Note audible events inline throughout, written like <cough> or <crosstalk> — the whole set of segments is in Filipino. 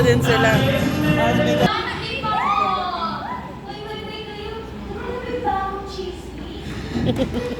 Nandito din sila. Hehehehe <laughs>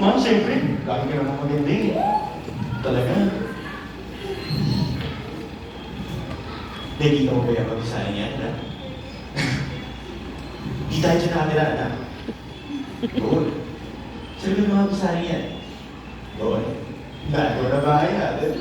ma'am, siyempre, lagi ka naman maganda eh. Talaga. Naging ako kaya pag sa niya, ha? Di tayo siya nakatira, anak. Doon. Sino yung mga bisaya niya? Doon. Nagawa na bahay natin.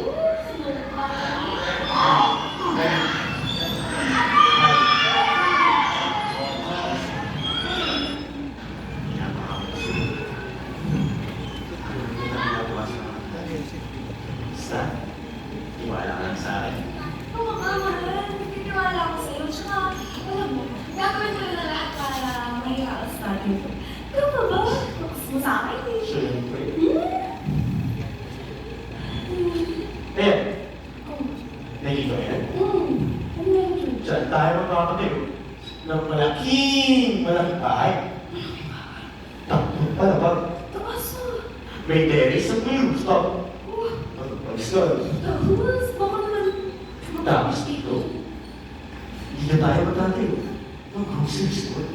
May terrace. Oh, Ano pa doon? tapos, baka naman. Tapos dito, hindi na tayo magkakatayo ng grocery store.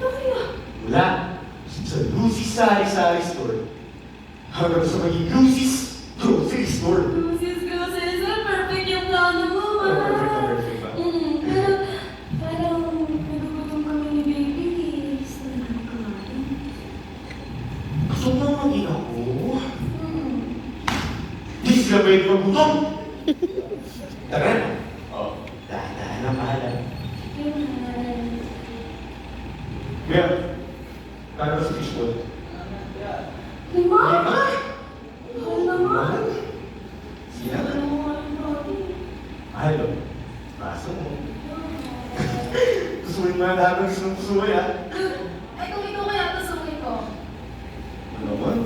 Bakit ah? Mula sa Lucy's Sari Sari Store hanggang sa maging Lucy's Gusto mo maging ako? Mm. Di sila pwede magutom. Tara na. Oh, dahan-dahan na mahalan. Mia, kano sa fishbowl? Lima? Lima? Mahal naman. Ano mo baby? Mahal o. Baso mo. Gusto mo yung mga gusto mong gusto mo yan? Ay, kung ikaw kaya pasukin ko. Ano naman?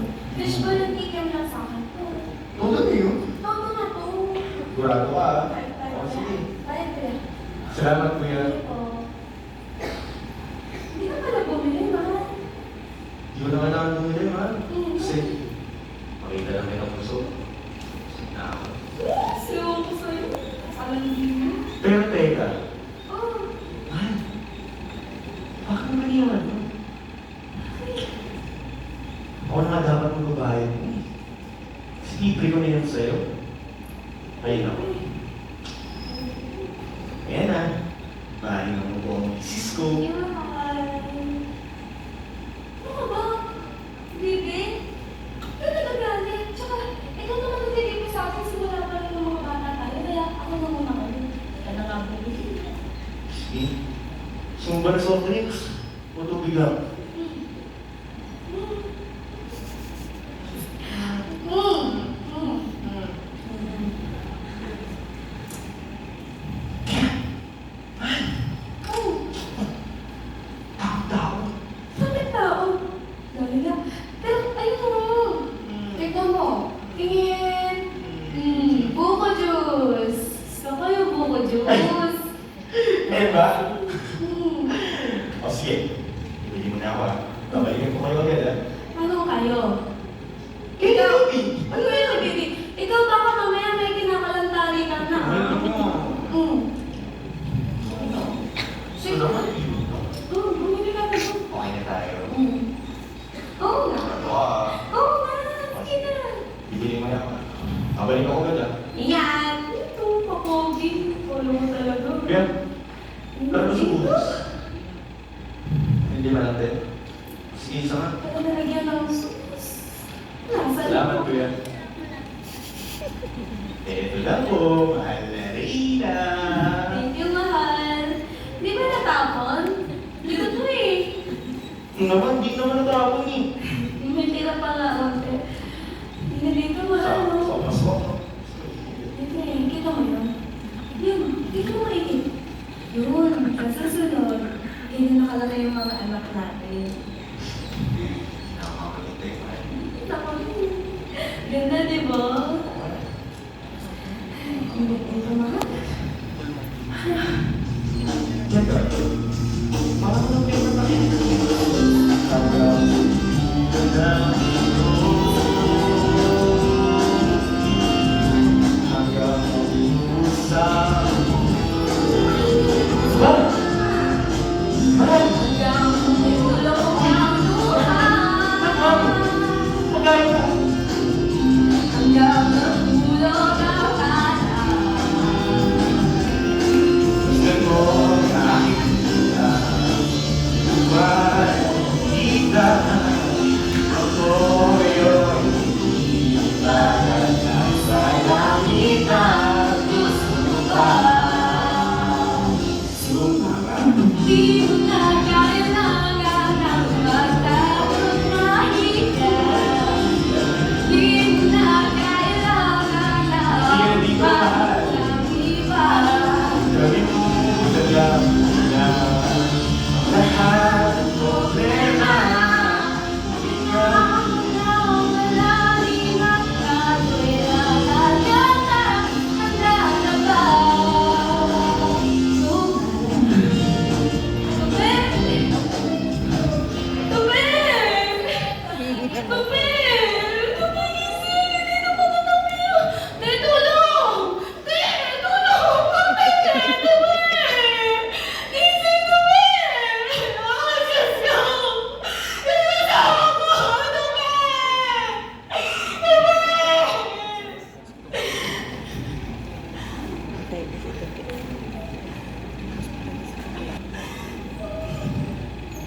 Fish ball and chicken lang sa akin to. Ano na yun? Na to. Gurado ka ah. Ay, O sige. ay, ay. Salamat kuya. Hindi ka pala bumili, mahal. Di ko naman naman bumili man. Mm. Kasi, makita lang kita puso. Na ako. Siyo ko sa'yo. Alam mo. Pero teka, Oh, mahal. Bakit naman iwan mo? Ako na nga dapat magbabayad mo eh. Kasi libre ko na yan sa'yo. Ayun ako. Ayan na. Mahaling ako po ang misis ko. Hindi mo mahal. Ano ka ba? Bibi? Ikaw nagagalit. Tsaka, ikaw naman nagbibigay sa akin simula pa rin ng mga bata tayo. Kaya ako na muna kayo. Kaya na nga bumili. Sige. Sumba na soft drinks. O tubig lang. Mm. Mm. Oh, Tao-tao. bakit tao? Dali na. Pero, ayun mo. Tignan mo. Tingin. Mm, buko juice. Gusto ko yung buko juice. Eh ba? O sige. Ibigay mo na ako ah. Babalikan ko kayo agad ah. Ano kayo? Ikaw! Ano yun, baby? Ikaw baka mamaya may kinakalantari ka na. Mm. Sige. Ano naman? Oh, bumili ka na. Okay na tayo. Mm. Oo nga. Ano? Oo nga. Sige na. Bibili mo na ako. Babalik ako agad ah. Yan. Naman, di naman natapon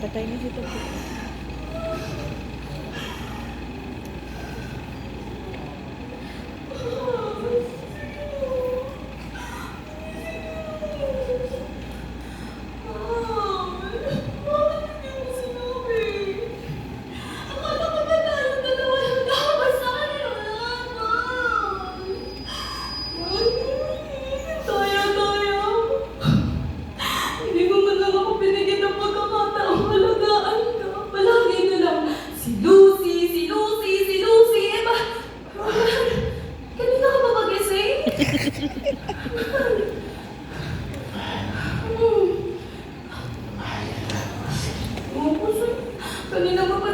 पता ही नहीं जी तो 你能不？